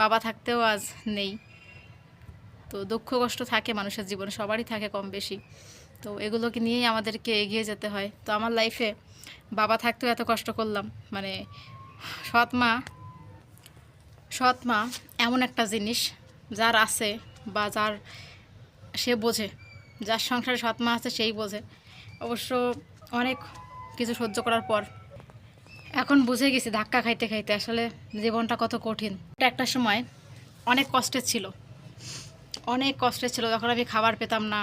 বাবা থাকতেও আজ নেই। তো দুঃখ কষ্ট থাকে মানুষের জীবনে, সবারই থাকে কম বেশি। তো এগুলোকে নিয়েই আমাদেরকে এগিয়ে যেতে হয়। তো আমার লাইফে বাবা থাকতেও এত কষ্ট করলাম। মানে সৎ মা সৎ মা এমন একটা জিনিস যার আছে বা যার সে বোঝে। যার সংসারে সৎ মা আছে সেই বোঝে। অবশ্য অনেক কিছু সহ্য করার পর এখন বুঝে গেছি ধাক্কা খাইতে খাইতে আসলে জীবনটা কত কঠিন। এটা একটা সময় অনেক কষ্টের ছিল। অনেক কষ্টের ছিল, যখন আমি খাবার পেতাম না।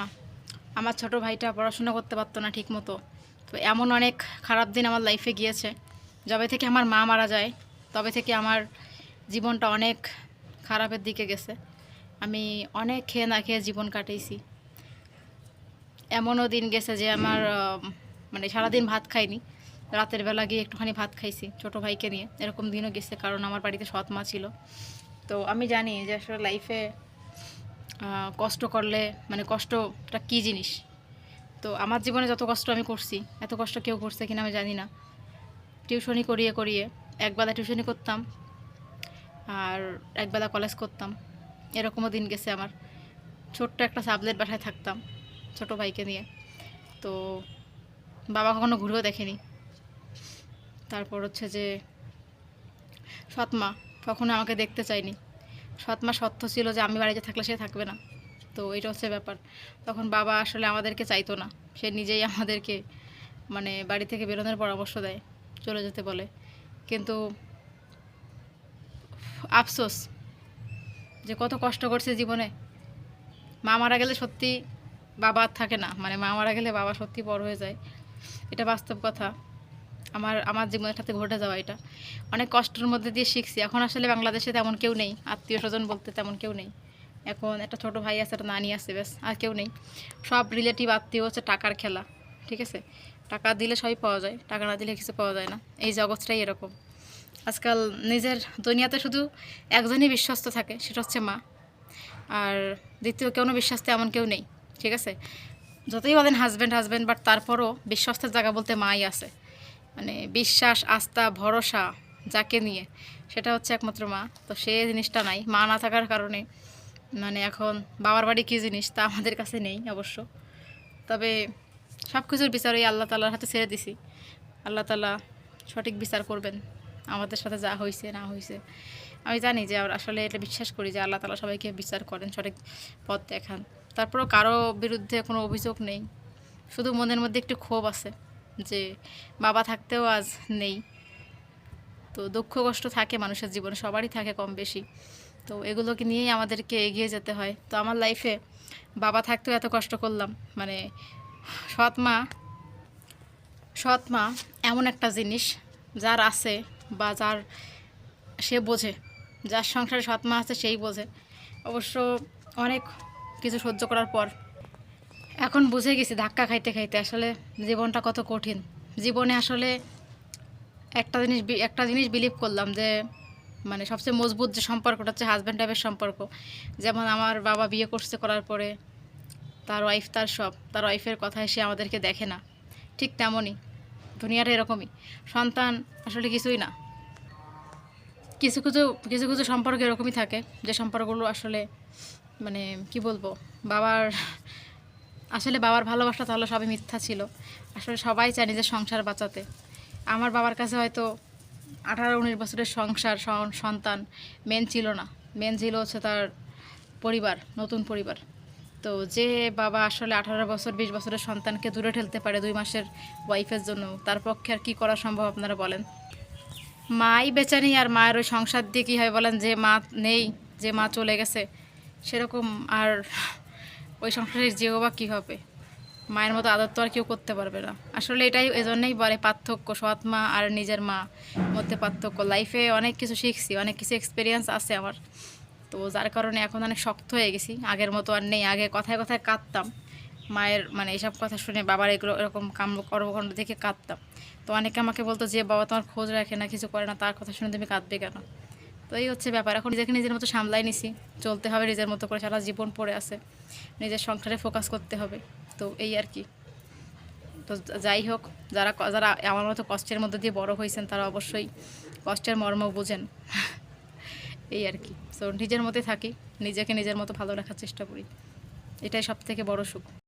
আমার ছোট ভাইটা পড়াশোনা করতে পারতো না ঠিক মতো তো এমন অনেক খারাপ দিন আমার লাইফে গিয়েছে। যবে থেকে আমার মা মারা যায়, তবে থেকে আমার জীবনটা অনেক খারাপের দিকে গেছে। আমি অনেক খেয়ে না খেয়ে জীবন কাটিয়েছি এমনও দিন গেছে যে আমার মানে সারাদিন ভাত খাইনি। রাতের বেলা গিয়ে একটুখানি ভাত খাইছি, ছোট ভাইকে নিয়ে। এরকম দিনও গেছে, কারণ আমার বাড়িতে সৎ মা ছিল। তো আমি জানি যে আসলে লাইফে কষ্ট করলে মানে কষ্টটা কী জিনিস? তো আমার জীবনে যত কষ্ট আমি করছি, এত কষ্ট কেউ করছে কিনা আমি জানি না। টিউশনি করিয়ে করিয়ে একবেলা টিউশনি করতাম, আর একবেলা কলেজ করতাম। এরকমও দিন গেছে আমার। ছোট্ট একটা সাবলেট বাসায় থাকতাম, ছোট ভাইকে নিয়ে। তো বাবা কখনো ঘুরেও দেখেনি। তারপর হচ্ছে যে সৎমা কখনো আমাকে দেখতে চায়নি। সৎমা সত্য ছিল যে আমি বাড়িতে থাকলে সে থাকবে না। তো এটা হচ্ছে ব্যাপার। তখন বাবা আসলে আমাদেরকে চাইতো না। সে নিজেই আমাদেরকে মানে বাড়ি থেকে বেরোনোর পরামর্শ দেয়, চলে যেতে বলে। কিন্তু আফসোস যে কত কষ্ট করছে জীবনে। মা মারা গেলে সত্যি বাবা থাকে না। মানে মা মারা গেলে বাবা সত্যি বড় হয়ে যায়। এটা বাস্তব কথা। আমার আমার জীবনের সাথে ঘটে যাওয়া এটা। অনেক কষ্টের মধ্যে দিয়ে শিখছি। এখন আসলে বাংলাদেশে তেমন কেউ নেই। আত্মীয় স্বজন বলতে তেমন কেউ নেই। এখন একটা ছোট ভাই আছে, একটা নানি আছে, ব্যাস, আর কেউ নেই। সব রিলেটিভ আত্মীয় হচ্ছে টাকার খেলা, ঠিক আছে? টাকা দিলে সবই পাওয়া যায়, টাকা না দিলে কিছু পাওয়া যায় না। এই জগৎটাই এরকম। আজকাল নিজের দুনিয়াতে শুধু একজনই বিশ্বস্ত থাকে, সেটা হচ্ছে মা। আর দ্বিতীয় কেউ বিশ্বাস এমন কেউ নেই, ঠিক আছে? যতই বলেন হাজব্যান্ড হাজব্যান্ড বাট তারপরও বিশ্বস্তের জায়গা বলতে মাই আছে। মানে বিশ্বাস, আস্থা, ভরসা যাকে নিয়ে, সেটা হচ্ছে একমাত্র মা। তো সে জিনিসটা নাই। মা না থাকার কারণে মানে এখন বাবার বাড়ি কী জিনিস তা আমাদের কাছে নেই অবশ্য। তবে সব কিছুর বিচার ওই আল্লাহ তালার হাতে ছেড়ে দিছি। আল্লাহ তালা সঠিক বিচার করবেন। আমাদের সাথে যা হয়েছে না হয়েছে আমি জানি যে আসলে এটা বিশ্বাস করি যে আল্লাহ তালা সবাইকে বিচার করেন, সঠিক পথ দেখান। তারপরেও কারও বিরুদ্ধে কোনো অভিযোগ নেই। শুধু মনের মধ্যে একটু ক্ষোভ আছে। যে বাবা থাকতেও আজ নেই। তো দুঃখ কষ্ট থাকে মানুষের জীবনে, সবারই থাকে কম বেশি। তো এগুলোকে নিয়েই আমাদেরকে এগিয়ে যেতে হয়। তো আমার লাইফে বাবা থাকতেও এত কষ্ট করলাম। মানে সৎ মা সৎ মা এমন একটা জিনিস যার আছে বা যার সে বোঝে। যার সংসারে সৎ মা আছে সেই বোঝে। অবশ্য অনেক কিছু সহ্য করার পর এখন বুঝে গেছি ধাক্কা খাইতে খাইতে আসলে জীবনটা কত কঠিন। জীবনে আসলে একটা জিনিস একটা জিনিস বিলিভ করলাম যে মানে সবচেয়ে মজবুত যে সম্পর্কটা হচ্ছে হাজব্যান্ড টাইপের সম্পর্ক। যেমন আমার বাবা বিয়ে করছে করার পরে তার ওয়াইফ তার সব, তার ওয়াইফের কথায় সে আমাদেরকে দেখে না। ঠিক তেমনই, দুনিয়াটা এরকমই। সন্তান আসলে কিছুই না। কিছু কিছু কিছু কিছু সম্পর্ক এরকমই থাকে, যে সম্পর্কগুলো আসলে মানে কি বলব, বাবার আসলে বাবার ভালোবাসা তাহলে সবই মিথ্যা ছিল। আসলে সবাই চায় নিজের সংসার বাঁচাতে। আমার বাবার কাছে হয়তো আঠারো, উনিশ বছরের সংসার সন্তান মেন ছিল না। মেন ছিল হচ্ছে তার পরিবার, নতুন পরিবার। তো যে বাবা আসলে আঠারো বছর, বিশ বছরের সন্তানকে দূরে ঠেলতে পারে দুই মাসের ওয়াইফের জন্য, তার পক্ষে আর কী করা সম্ভব আপনারা বলেন? মাই বেঁচে নেই আর মায়ের ওই সংসার দিয়ে কী হয় বলেন? যে মা নেই, যে মা চলে গেছে, সেরকম আর ওই সংসারের যেও বা কী হবে? মায়ের মতো আদর তো আর কেউ করতে পারবে না। আসলে এটাই এজন্যই বলে পার্থক্য সৎ মা আর নিজের মা মধ্যে পার্থক্য। লাইফে অনেক কিছু শিখছি, অনেক কিছু এক্সপিরিয়েন্স আছে আমার। তো যার কারণে এখন অনেক শক্ত হয়ে গেছি। আগের মতো আর নেই। আগে কথায় কথায় কাঁদতাম। মায়ের মানে এইসব কথা শুনে বাবার এগুলো এরকম কাম কর্মকাণ্ড দেখে কাঁদতাম। তো অনেকে আমাকে বলতো, যে বাবা তোমার খোঁজ রাখে না, কিছু করে না, তার কথা শুনে তুমি কাঁদবে কেন? তো এই হচ্ছে ব্যাপার। এখন নিজেকে নিজের মতো সামলাই নিছি। চলতে হবে নিজের মতো করে, সারা জীবন পড়ে আছে। নিজের সংসারে ফোকাস করতে হবে। তো এই আর কি। তো যাই হোক, যারা যারা আমার মতো কষ্টের মধ্যে দিয়ে বড় হয়েছেন, তারা অবশ্যই কষ্টের মর্ম বোঝেন। এই আর কি। সো নিজের মতে থাকি। নিজেকে নিজের মতো ভালো রাখার চেষ্টা করি। এটাই সব থেকে বড় সুখ।